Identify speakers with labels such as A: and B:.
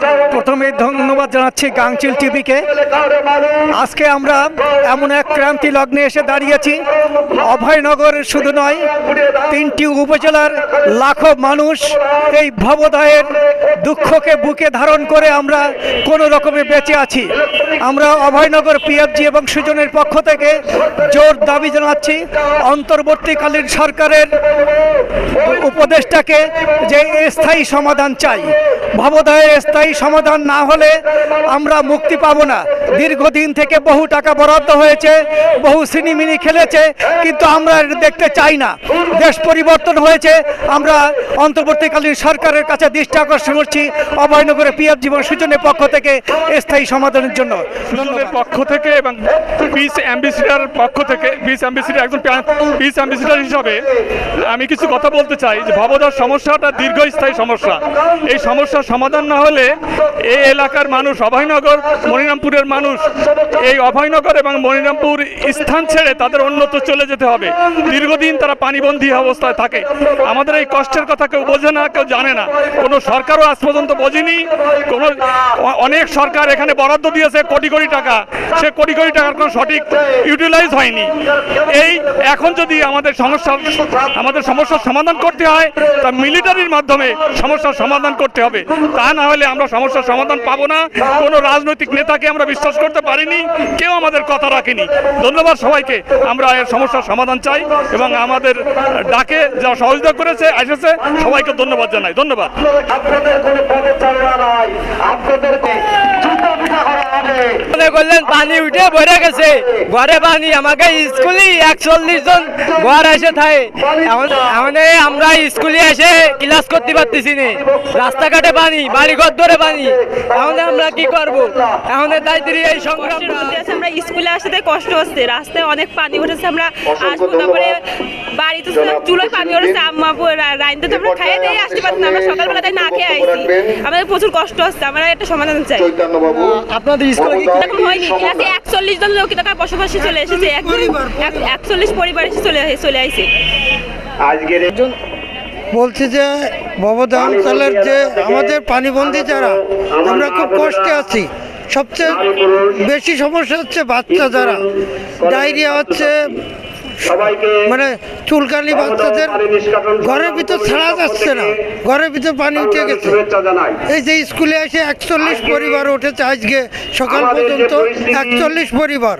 A: Don't প্রথমে ধন্যবাদ জানাচ্ছি গাংচিল টিভিকে। আজকে আমরা এমন এক ক্রান্তি লগ্নে এসে দাঁড়িয়েছি। অভয়নগর শুধু নয়, তিনটি উপজেলার লাখো মানুষ এই ভবদায়ের দুঃখকে বুকে ধারণ করে আমরা কোনো রকমে বেঁচে আছি। আমরা অভয়নগর পিএফজি এবং সুজনের পক্ষ থেকে জোর দাবি জানাচ্ছি, অন্তর্বর্তীকালীন সরকারের উপদেষ্টাকে যে স্থায়ী সমাধান চাই। ভবদায়ের স্থায়ী সমাধান না হলে আমরা মুক্তি পাবো না। দীর্ঘদিন থেকে বহু টাকা বরাদ্দ হয়েছে, বহু সিনিমিনি খেলেছে, কিন্তু আমরা দেখতে চাই না। দেশ পরিবর্তন হয়েছে, আমরা অন্তর্বর্তীকালীন সরকারের কাছে দৃষ্টি আকর্ষণ করছি অভয়নগরে পিএফ জীবন সূচনের পক্ষ থেকে স্থায়ী সমাধানের জন্য।
B: পক্ষ থেকে এবং পিস অ্যাম্বাসিডার পক্ষ থেকে, পিস অ্যাম্বাসিডার একজন পিস অ্যাম্বাসিডার হিসাবে আমি কিছু কথা বলতে চাই যে ভবদার সমস্যাটা দীর্ঘস্থায়ী সমস্যা। এই সমস্যার সমাধান না হলে এই এলাকার মানুষ অভয়নগর, মনিরামপুরের মানুষ এই অভয়নগর এবং মনিরামপুর স্থান ছেড়ে তাদের অন্যত্র চলে যেতে হবে। দীর্ঘদিন তারা পানিবন্দী অবস্থায় থাকে। আমাদের এই কষ্টের কথা কেউ বোঝে না, কেউ জানে না। কোনো সরকারও আজ পর্যন্ত বোঝেনি। কোনো অনেক সরকার এখানে বরাদ্দ দিয়েছে কোটি কোটি টাকা। সে কোটি কোটি টাকার কোনো সঠিক ইউটিলাইজ হয়নি। এই এখন যদি আমাদের সমস্যার আমাদের সমস্যার সমাধান করতে হয়, তা মিলিটারির মাধ্যমে সমস্যার সমাধান করতে হবে। তা না হলে আমরা সমস্যার সমাধান পাবো না। কোনো রাজনৈতিক নেতাকে আমরা বিশ্বাস করতে পারিনি, কেউ আমাদের কথা রাখেনি। ধন্যবাদ সবাইকে। আমরা এর সমস্যার সমাধান চাই এবং আমাদের ডাকে যা সহযোগিতা করেছে, এসেছে, সবাইকে ধন্যবাদ জানাই। ধন্যবাদ।
C: আপনাদের কোনো জুতো পিঠা করা হবে
D: মনে করলেন পানি উঠে ভরে গেছে। ঘরে পানি আমাকে স্কুলে একচল্লিশ জন ঘর এসে থাকে। এখন আমরা স্কুলে এসে ক্লাস করতে পারতেছি না। রাস্তাঘাটে পানি বাড়ি ঘর ধরে পানি। এখন আমরা কি করব? এখন দায়িত্ব এই সংগ্রাম
E: আমরা স্কুলে আসতে কষ্ট হচ্ছে। রাস্তায় অনেক পানি উঠেছে আমরা আসব তারপরে বাড়িতে তো চুলোয় পানি উঠেছে আম্মা রাইনতে তো আমরা খাইয়ে দিয়ে আসতে পারছি না আমরা সকালবেলা তাই না খেয়ে আইছি। আমাদের প্রচুর কষ্ট হচ্ছে আমরা একটা সমাধান চাই।
D: আপনাদের স্কুলে কি
E: হয়নি। ক্লাসে একচল্লিশ জন লোক টাকার বসবাসী চলে এসেছে। এক- একচল্লিশ পরিবার এসে চলে চলে আইছে।
C: আজকের এই
F: বলছি যে ভবদা অঞ্চলের যে আমাদের পানিবন্দী যারা আমরা খুব কষ্টে আছি। সবচেয়ে বেশি সমস্যা হচ্ছে বাচ্চা যারা। ডায়রিয়া হচ্ছে মানে চুলকানি বাচ্চাদের ঘরের ভিতর ছাড়া যাচ্ছে না। ঘরের ভিতর পানি উঠে গেছে। এই যে স্কুলে এসে একচল্লিশ পরিবার উঠেছে আজকে সকাল পর্যন্ত একচল্লিশ পরিবার।